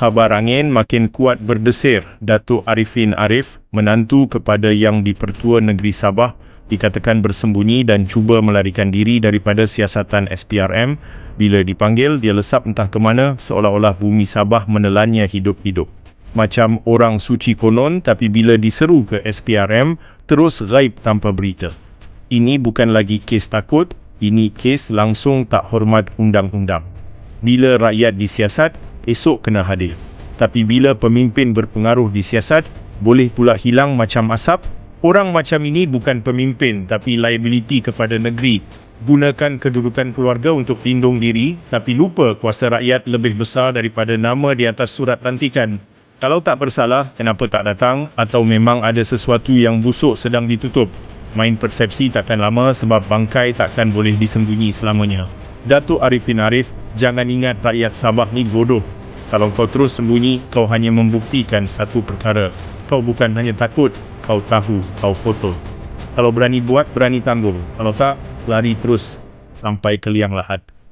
Khabar angin makin kuat berdesir. Datuk Arifin Arif, menantu kepada Yang di-Pertua Negeri Sabah, dikatakan bersembunyi dan cuba melarikan diri daripada siasatan SPRM. Bila dipanggil, dia lesap entah ke mana seolah-olah bumi Sabah menelannya hidup-hidup. Macam orang suci konon tapi bila diseru ke SPRM, terus gaib tanpa berita. Ini bukan lagi kes takut, ini kes langsung tak hormat undang-undang. Bila rakyat disiasat, esok kena hadir. Tapi bila pemimpin berpengaruh disiasat, boleh pula hilang macam asap. Orang macam ini bukan pemimpin tapi liability kepada negeri. Gunakan kedudukan keluarga untuk lindung diri tapi lupa kuasa rakyat lebih besar daripada nama di atas surat lantikan. Kalau tak bersalah, kenapa tak datang atau memang ada sesuatu yang busuk sedang ditutup? Main persepsi takkan lama sebab bangkai takkan boleh disembunyi selamanya. Datuk Arifin Arif, jangan ingat rakyat Sabah ni bodoh. Kalau kau terus sembunyi, kau hanya membuktikan satu perkara. Kau bukan hanya takut, kau tahu, kau kotor. Kalau berani buat, berani tanggung. Kalau tak, lari terus sampai ke liang lahat.